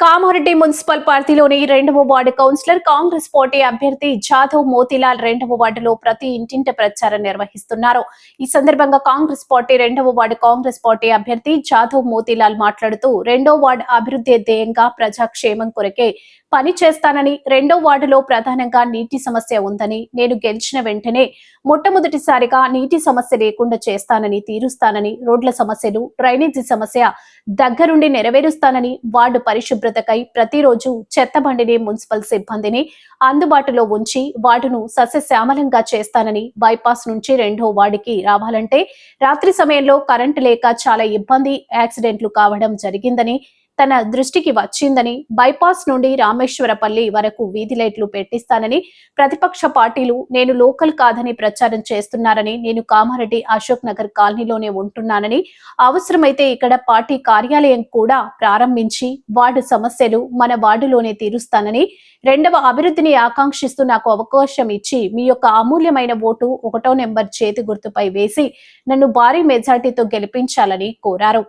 Kamareddy municipal పార్టీలోని రెండవ ward councillor Congress party అభ్యర్థి జాదవ్ మోతీలాల్ రెండవ వార్డులో ప్రతి ఇంటింట ప్రచారం నిర్వహిస్తున్నారు. ఈ సందర్భంగా కాంగ్రెస్ పార్టీ రెండవ వార్డు కాంగ్రెస్ పార్టీ అభ్యర్థి జాదవ్ మోతీలాల్ మాట్లాడుతూ రెండో వార్డు అభివృద్ధి ధ్యేయంగా ప్రజాక్షేమం కొరకే పని చేస్తానని రెండో వార్డులో ప్రధానంగా నీటి సమస్య ఉందని నేను గెలిచిన వెంటనే మొట్టమొదటిసారిగా నీటి సమస్య లేకుండా చేస్తానని తీరుస్తానని రోడ్ల సమస్యలు డ్రైనేజీ సమస్య దగ్గరుండి నెరవేరుస్తానని వార్డు పరిశుభ్రతకై ప్రతిరోజు చెత్త బండిని మున్సిపల్ సిబ్బందిని అందుబాటులో ఉంచి వార్డును సస్యశ్యామలంగా చేస్తానని బైపాస్ నుంచి రెండో వార్డుకి రావాలంటే రాత్రి సమయంలో కరెంటు లేక చాలా ఇబ్బంది యాక్సిడెంట్లు కావడం జరిగిందని తన దృష్టికి వచ్చిందని బైపాస్ నుండి రామేశ్వరపల్లి వరకు వీధి లైట్లు పెట్టిస్తానని ప్రతిపక్ష పార్టీలు నేను లోకల్ కాదని ప్రచారం చేస్తున్నారని నేను కామారెడ్డి అశోక్ నగర్ కాలనీలోనే ఉంటున్నానని అవసరమైతే ఇక్కడ పార్టీ కార్యాలయం కూడా ప్రారంభించి వార్డు సమస్యలు మన వార్డులోనే తీరుస్తానని రెండవ అభివృద్ధిని ఆకాంక్షిస్తూ నాకు అవకాశం ఇచ్చి మీ యొక్క అమూల్యమైన ఓటు ఒకటో నెంబర్ చేతి గుర్తుపై వేసి నన్ను భారీ మెజార్టీతో గెలిపించాలని కోరారు.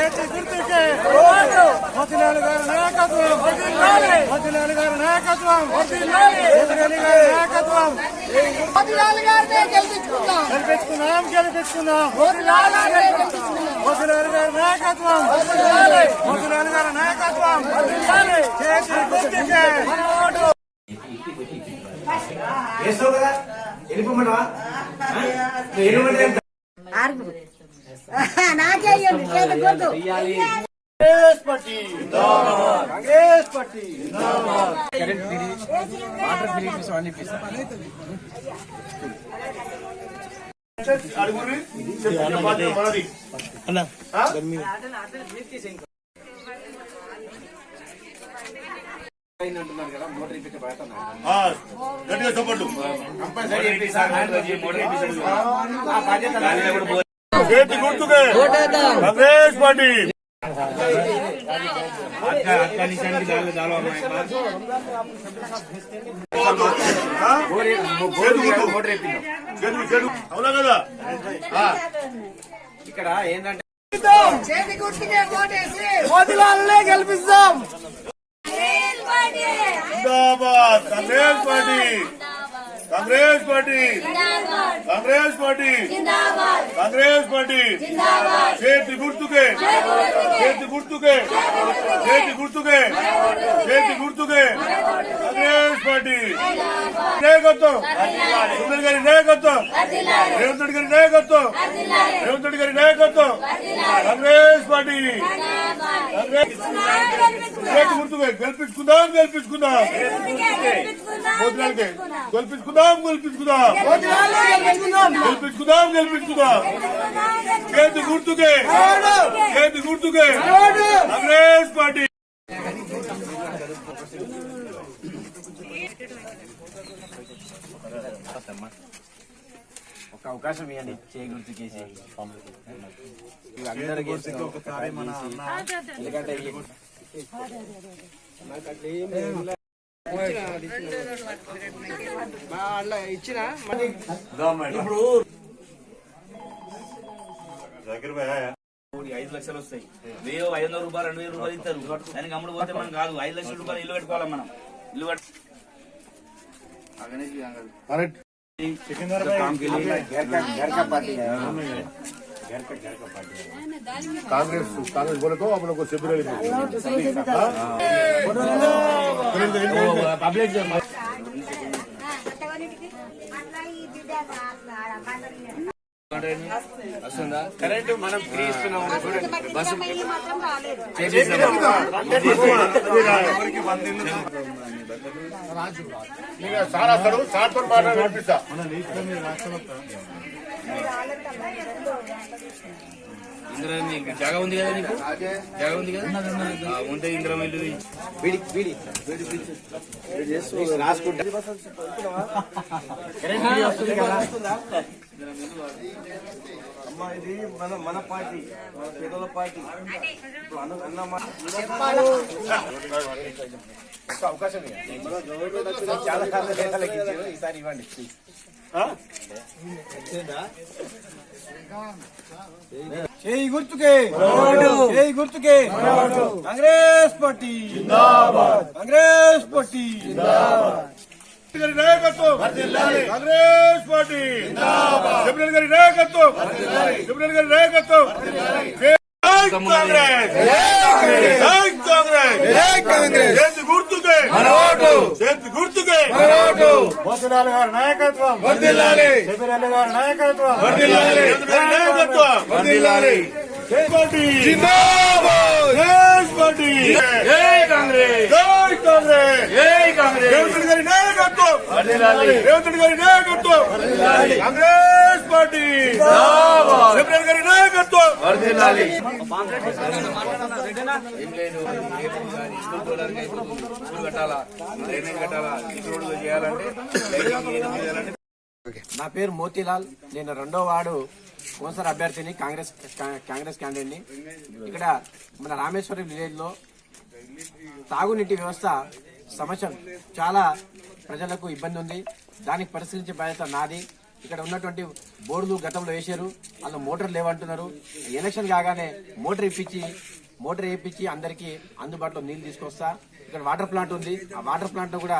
చేతి గుర్తుకే మోతిలాల్ గారి నాయకత్వం మోతిలాల్ గారి నాయకత్వం మోతిలాల్ గారి నాయకత్వం. గెలిపించుకుందాం. గెలిపించుకుందాం మోతిలాల్ గారి నాయకత్వం మోతిలాల్ గారి నాయకత్వం చేతి గుర్తుకే వేస్తావు కదా? వెళ్ళిపోమంటావా? నాకేయండి చేతి గుర్తు కాంగ్రెస్ పార్టీ కాంగ్రెస్ పార్టీ ఆ, గట్టిగా చెప్పండు చేతి గుర్తుకే కాంగ్రెస్ పార్టీ ఆ? చేతి గుర్తు చేతి చేతి అవునా కదా? ఆ. ఇక్కడ ఏంటంటే చేతి గుర్తుకే ఓటేసి మోతిలాల్నే గెలిపిస్తాం జిందాబాద్. Congress party. Congress party. Congress party. Congress party. చేతి గుర్తుకే. చేతి గుర్తుకే. చేతి గుర్తుకే. చేతి గుర్తుకే. కాంగ్రెస్ పార్టీ. నాయకత్వం సుందర్ గారి నాయకత్వం రేవంత్ రెడ్డి గారి నాయకత్వం రేవంత్ రెడ్డి గారి నాయకత్వం కాంగ్రెస్ పార్టీ కాంగ్రెస్ చేతి గుర్తుకే గెలిపించుకుందాం గెలిపించుకుందాం మోతిలాల్కే గెలిపించుకుందాం గెలిపించుకుందాం గెలిపించుకుందాం గెలిపించుకుందాం చేతి గుర్తుకే చేతి గుర్తుకే కాంగ్రెస్ పార్టీ ఒక అవకాశం ఇవ్వండి అందరికీ. ఎందుకంటే ఈ- కోటి ఐదు లక్షలు వస్తాయి. వెయ్యి ఐదు వందల రూపాయలు రెండు వేల రూపాయలు ఇస్తారు. దానికి అమ్ముడు పోతే మనం కాదు. ఐదు లక్షల రూపాయలు ఇల్లు కట్టుకోవాలి మనం? ఇల్లు سکندر بھائی کام کے لیے گھر کا پارٹی ہے گھر کا پارٹی کانگریس بولے تو آپ لوگ کو سبر پبلک కరెంట్ మనం ఫ్రీ ఇస్తున్నాం బస్సు సార్ వస్తాడు సార్తో మాట వినిపిస్తా. ఇందిరా నీకు జాగా ఉంది కదా నీకు? జాగా ఉంది కదా? ఉంటే ఇందిరా ఇల్లు వీడి వీడి రాసుకుంటా అమ్మా ఇది మన మన పార్టీ. మన పేదల పార్టీ. అవకాశం చాలా కాలం నేతలకు ఇచ్చారు ఈసారి ఇవ్వండి. చేయి గుర్తుకే. చేయి గుర్తుకే. కాంగ్రెస్ పార్టీ. కాంగ్రెస్ పార్టీ. గారి నాయకత్వం. కాంగ్రెస్ పార్టీ. శబరి గారి నాయకత్వం. శబరి గారి నాయకత్వం. జై కాంగ్రెస్. జై కాంగ్రెస్. జై కాంగ్రెస్. చేతి గుర్తుకే. చేతి గుర్తుకే. మోతిలాల్ గారి నాయకత్వం. వర్ధిల్లాలి శబిరెల్లి గారి నాయకత్వం. వర్ధిల్లాలి గారి నాయకత్వం. వర్ధిల్లాలి జై పార్టీ. జిందాబాద్. జై పార్టీ. జై కాంగ్రెస్. జై కాంగ్రెస్. జై కాంగ్రెస్. రేవంత్ గారి నాయకత్వం. రేవంత్ గారి నాయకత్వం. కాంగ్రెస్ పార్టీ. గారి నాయకత్వం. నా పేరు మోతీలాల్. నేను రెండో వార్డు కోన్సర్ అభ్యర్థిని కాంగ్రెస్ కాంగ్రెస్ క్యాండిడేట్ని. ఇక్కడ మన రామేశ్వరం విలేజ్లో తాగునీటి వ్యవస్థ సమస్య చాలా ప్రజలకు ఇబ్బంది ఉంది. దానికి పరిశీలించే బాధ్యత నాది. ఇక్కడ ఉన్నటువంటి బోర్డులు గతంలో వేశారు. వాళ్ళు మోటార్ లేవంటున్నారు. ఎలక్షన్ కాగానే మోటార్ ఇప్పించి మోటార్ వేయించి అందరికీ అందుబాటులో నీళ్ళు తీసుకొస్తా. ఇక్కడ వాటర్ ప్లాంట్ ఉంది. ఆ వాటర్ ప్లాంట్లో కూడా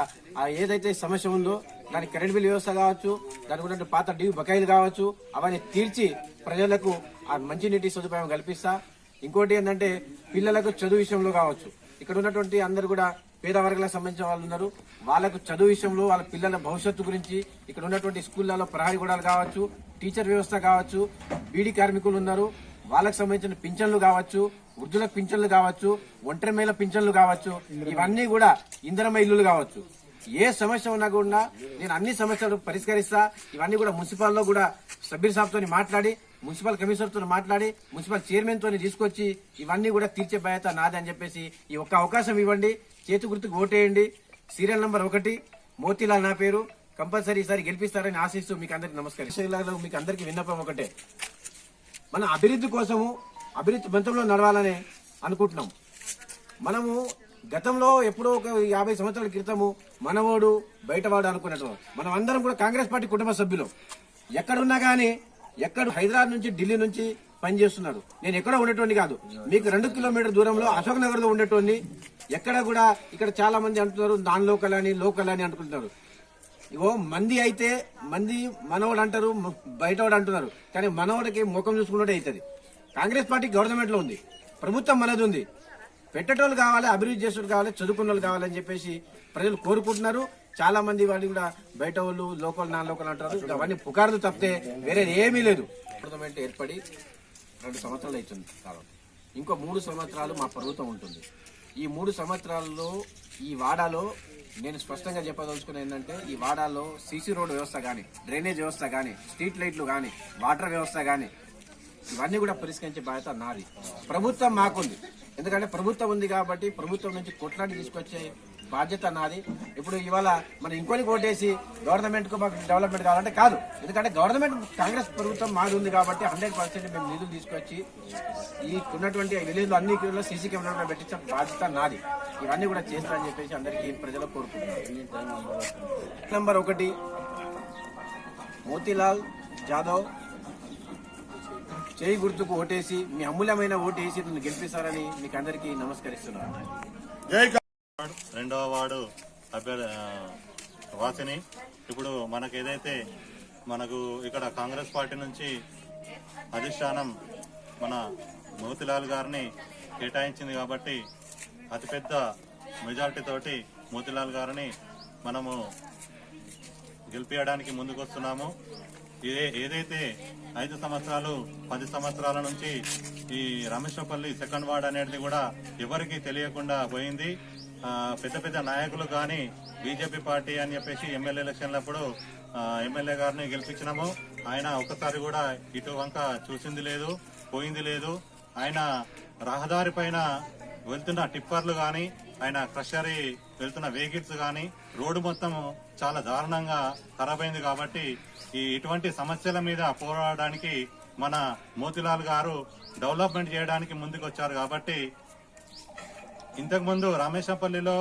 ఏదైతే సమస్య ఉందో దానికి కరెంట్ బిల్ వ్యవస్థ కావచ్చు దానికి ఉన్నటువంటి పాత డ్యూ బకాయిలు కావచ్చు అవన్నీ తీర్చి ప్రజలకు ఆ మంచినీటి సదుపాయం కల్పిస్తా. ఇంకోటి ఏంటంటే పిల్లలకు చదువు విషయంలో కావచ్చు. ఇక్కడ ఉన్నటువంటి అందరు కూడా పేద వర్గాలకు సంబంధించిన వాళ్ళు ఉన్నారు. వాళ్ళకు చదువు విషయంలో వాళ్ళ పిల్లల భవిష్యత్తు గురించి ఇక్కడ ఉన్నటువంటి స్కూళ్ళలో ప్రహరీ గూడాలు కావచ్చు టీచర్ వ్యవస్థ కావచ్చు బీడీ కార్మికులు ఉన్నారు. వాళ్ళకు సంబంధించిన పింఛన్లు కావచ్చు వృద్ధులకు పింఛన్లు కావచ్చు ఒంటరి మేల పింఛన్లు కావచ్చు ఇవన్నీ కూడా ఇంధనమ ఇల్లులు కావచ్చు. ఏ సమస్య ఉన్నా కూడా నేను అన్ని సమస్యలు పరిష్కరిస్తా. ఇవన్నీ కూడా మున్సిపల్లో కూడా సభ్యుల సాబ్తో మాట్లాడి మున్సిపల్ కమిషనర్తో మాట్లాడి మున్సిపల్ చైర్మన్ తీసుకొచ్చి ఇవన్నీ కూడా తీర్చే బాధ్యత నాది అని చెప్పేసి ఈ ఒక్క అవకాశం ఇవ్వండి. చేతి గుర్తుకు ఓటేయండి. సీరియల్ నంబర్ ఒకటి. మోతీలాల్ నా పేరు. కంపల్సరీ ఈసారి గెలిపిస్తారని ఆశిస్తూ మీకు అందరికి నమస్కారం. మీకు అందరికి విన్నపం ఒకటే. మన అభివృద్ధి కోసము అభివృద్ధి బంతంలో నడవాలని అనుకుంటున్నాం. మనము గతంలో ఎప్పుడో ఒక యాభై సంవత్సరాల క్రితము మనవాడు బయటవాడు అనుకున్నట్టు మనం అందరం కూడా కాంగ్రెస్ పార్టీ కుటుంబ సభ్యులు. ఎక్కడున్నా గానీ ఎక్కడ హైదరాబాద్ నుంచి ఢిల్లీ నుంచి పనిచేస్తున్నారు నేను ఎక్కడ ఉండేటోని కాదు. మీకు రెండు కిలోమీటర్ దూరంలో అశోక్ నగర్లో ఉండేటోని ఎక్కడ కూడా ఇక్కడ చాలా మంది అంటున్నారు నాన్ లోకల్ అని లోకల్ అని అంటుకుంటున్నారు. ఇగో మంది అయితే మంది మనవాడు అంటారు బయటవాడు అంటున్నారు. కానీ మనవాడికి ముఖం చూసుకున్నట్టు అవుతుంది కాంగ్రెస్ పార్టీ గవర్నమెంట్లో ఉంది. ప్రభుత్వం మనది ఉంది. పెట్టేటోళ్ళు కావాలి అభివృద్ధి చేసేటోళ్ళు కావాలి చదువుకున్న వాళ్ళు కావాలని చెప్పేసి ప్రజలు కోరుకుంటున్నారు. చాలా మంది వాళ్ళు కూడా బయట వాళ్ళు లోకల్ నాన్ లోకల్ అంటారు అవన్నీ పుకార్లు తప్పితే వేరే ఏమీ లేదు. గవర్నమెంట్ ఏర్పడి రెండు సంవత్సరాలు అవుతుంది. కాలం ఇంకో మూడు సంవత్సరాలు మా ప్రభుత్వం ఉంటుంది. ఈ మూడు సంవత్సరాల్లో ఈ వాడాలో నేను స్పష్టంగా చెప్పదలుచుకున్న ఏంటంటే ఈ వాడాలో సీసీ రోడ్ వ్యవస్థ కానీ డ్రైనేజ్ వ్యవస్థ కానీ స్ట్రీట్ లైట్లు కానీ వాటర్ వ్యవస్థ కానీ ఇవన్నీ కూడా పరిష్కరించే బాధ్యత నాది. ప్రభుత్వం మాకుంది. ఎందుకంటే ప్రభుత్వం ఉంది కాబట్టి ప్రభుత్వం నుంచి కొట్లాడి తీసుకొచ్చే బాధ్యత నాది. ఇప్పుడు ఇవాళ మనం ఇంకొని ఓటేసి గవర్నమెంట్కు మాకు డెవలప్మెంట్ కావాలంటే కాదు. ఎందుకంటే గవర్నమెంట్ కాంగ్రెస్ ప్రభుత్వం మాది ఉంది కాబట్టి హండ్రెడ్ పర్సెంట్ మేము నిధులు తీసుకొచ్చి ఈ ఉన్నటువంటి విలేజ్ అన్ని సీసీ కెమెరా పెట్టించే బాధ్యత నాది. ఇవన్నీ కూడా చేస్తారని చెప్పేసి అందరికీ ప్రజలకు కోరుకుంటున్నాను నెంబర్ ఒకటి మోతీలాల్ జాదవ్ చేయి గుర్తుకు ఓటేసి మీ అమూల్యమైన ఓటేసి నన్ను గెలిపిస్తారని మీకు అందరికీ నమస్కరిస్తున్నాను రెండవ వార్డు అభ్యర్థి వాసిని. ఇప్పుడు మనకు ఏదైతే మనకు ఇక్కడ కాంగ్రెస్ పార్టీ నుంచి అధిష్టానం మన మోతిలాల్ గారిని కేటాయించింది కాబట్టి అతిపెద్ద మెజార్టీ తోటి మోతిలాల్ గారిని మనము గెలిపించడానికి ముందుకు వస్తున్నాము ఏ ఏదైతే ఐదు సంవత్సరాలు పది సంవత్సరాల నుంచి ఈ రమేశ్వరపల్లి సెకండ్ వార్డ్ అనేది కూడా ఎవరికి తెలియకుండా పోయింది. పెద్ద పెద్ద నాయకులు కానీ బీజేపీ పార్టీ అని చెప్పేసి ఎమ్మెల్యే ఎలక్షన్లప్పుడు ఎమ్మెల్యే గారిని గెలిపించినాము. ఆయన ఒకసారి కూడా ఇటు వంక చూసింది లేదు పోయింది లేదు. ఆయన రహదారి పైన వెళ్తున్న టిప్పర్లు కానీ ఆయన క్రషరీ వెళ్తున్న వెహికల్స్ కానీ రోడ్డు మొత్తం చాలా దారుణంగా ఖరాబ్ అయింది కాబట్టి ఈ ఇటువంటి సమస్యల మీద పోరాడడానికి మన మోతిలాల్ గారు డెవలప్మెంట్ చేయడానికి ముందుకు వచ్చారు కాబట్టి ఇంతకుముందు రామేశ్వరపల్లిలో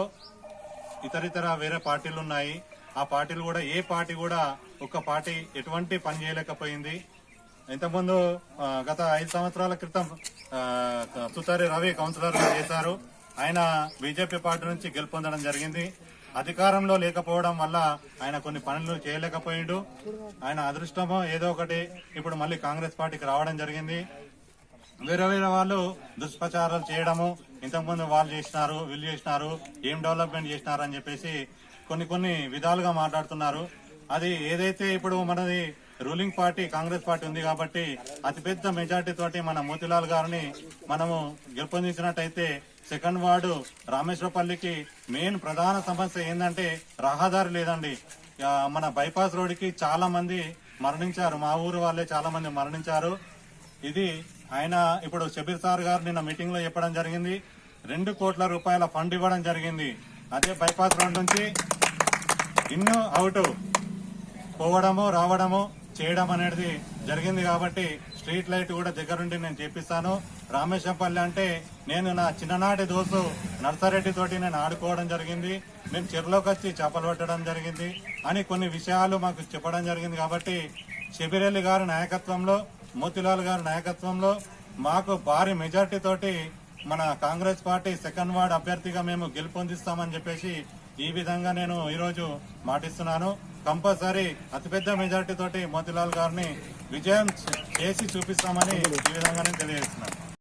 ఇతర ఇతర వేరే పార్టీలు ఉన్నాయి ఆ పార్టీలు కూడా ఏ పార్టీ కూడా ఒక్క పార్టీ ఎటువంటి పని చేయలేకపోయింది. ఇంతకుముందు గత ఐదు సంవత్సరాల క్రితం ఆ, తుతారి రవి కౌన్సిలర్ చేశారు. ఆయన బీజేపీ పార్టీ నుంచి గెలుపొందడం జరిగింది. అధికారంలో లేకపోవడం వల్ల ఆయన కొన్ని పనులు చేయలేకపోయిండు. ఆయన అదృష్టమో ఏదో ఒకటి ఇప్పుడు మళ్ళీ కాంగ్రెస్ పార్టీకి రావడం జరిగింది. వేరే వేరే వాళ్ళు దుష్ప్రచారాలు చేయడము ఇంతకుముందు వాళ్ళు చేసినారు వీళ్ళు చేసినారు ఏం డెవలప్మెంట్ చేసినారు అని చెప్పేసి కొన్ని కొన్ని విధాలుగా మాట్లాడుతున్నారు. అది ఏదైతే ఇప్పుడు మనది రూలింగ్ పార్టీ కాంగ్రెస్ పార్టీ ఉంది కాబట్టి అతిపెద్ద మెజార్టీ తోటి మన మోతిలాల్ గారిని మనము గెలుపొందించినట్టయితే సెకండ్ వార్డు రామేశ్వరపల్లికి మెయిన్ ప్రధాన సమస్య ఏంటంటే రహదారి లేదండి. మన బైపాస్ రోడ్డుకి చాలా మంది మరణించారు. మా ఊరు వాళ్ళే చాలా మంది మరణించారు. ఇది ఆయన ఇప్పుడు షబీర్ సార్ గారు నిన్న మీటింగ్లో చెప్పడం జరిగింది. రెండు కోట్ల రూపాయల ఫండ్ ఇవ్వడం జరిగింది. అదే బైపాస్ రోడ్ నుంచి ఇన్ను అవుట్ పోవడము రావడము చేయడం అనేది జరిగింది కాబట్టి స్ట్రీట్ లైట్ కూడా దగ్గరుండి నేను చేపిస్తాను. రామేశ్వరపల్లి అంటే నేను నా చిన్ననాటి దోస్తు నర్సారెడ్డి తోటి నేను ఆడుకోవడం జరిగింది. మేము చెరువులోకి వచ్చి చేపలు పట్టడం జరిగింది అని కొన్ని విషయాలు మాకు చెప్పడం జరిగింది కాబట్టి షబిరెల్లి గారి నాయకత్వంలో మోతిలాల్ గారి నాయకత్వంలో మాకు భారీ మెజార్టీ తోటి మన కాంగ్రెస్ పార్టీ సెకండ్ వార్డ్ అభ్యర్థిగా మేము గెలుపొందిస్తామని చెప్పేసి ఈ విధంగా నేను ఈరోజు మాటిస్తున్నాను. కంపల్సరీ అతిపెద్ద మెజార్టీ తోటి మోతిలాల్ గారిని విజయం చేసి చూపిస్తామని ఈ విధంగా నేను తెలియజేస్తున్నాను.